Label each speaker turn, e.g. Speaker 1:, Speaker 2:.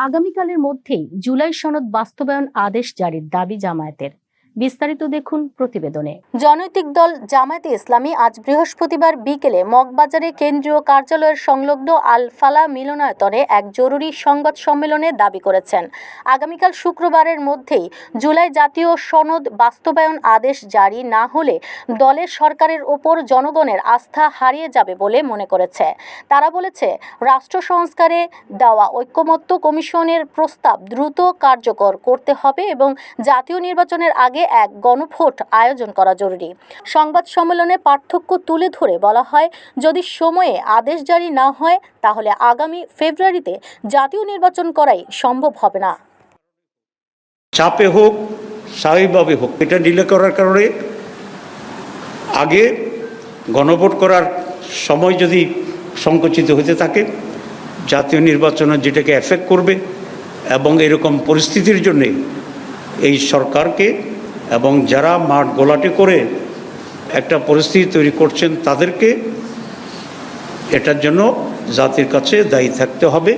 Speaker 1: আগামীকালের মধ্যেই জুলাই সনদ বাস্তবায়ন আদেশ জারির দাবি জামায়াতের। বিস্তারিত দেখুন প্রতিবেদনে। জনৈতিক দল জামায়াতে ইসলামী আজ বৃহস্পতিবার বিকেলে মগবাজারে কেন্দ্রীয় কার্যালয়ের সংলগ্ন আল ফালা মিলনায়তনে এক জরুরি সংবাদ সম্মেলনে দাবি করেছেন। আগামীকাল শুক্রবারের মধ্যেই জুলাই জাতীয় সনদ বাস্তবায়ন আদেশ জারি না হলে দলের সরকারের ওপর জনগণের আস্থা হারিয়ে যাবে বলে মনে করেছে। তারা বলেছে, রাষ্ট্র সংস্কারে দেওয়া ঐক্যমত্য কমিশনের প্রস্তাব দ্রুত কার্যকর করতে হবে এবং জাতীয় নির্বাচনের আগে এক গণভোট আয়োজন করা জরুরি। সংবাদ সম্মেলনে পার্থক্য তুলে ধরে বলা হয়, যদি সময়ে আদেশ জারি না হয়, তাহলে আগামী ফেব্রুয়ারিতে জাতীয় নির্বাচন করাই সম্ভব হবে না।
Speaker 2: চাপে হোক, স্বাভাবিকভাবে হোক, এটা ডিলে করার কারণে আগে গণভোট করার সময় যদি সংকুচিত হতে থাকে, জাতীয় নির্বাচনে যেটাকে এফেক্ট করবে এবং এরকম পরিস্থিতির জন্যে এই সরকারকে এবং যারা মাঠ গোলাটি করে একটা পরিস্থিতি তৈরি করছেন তাদেরকে এটার জন্য জাতির কাছে দায়ী থাকতে হবে।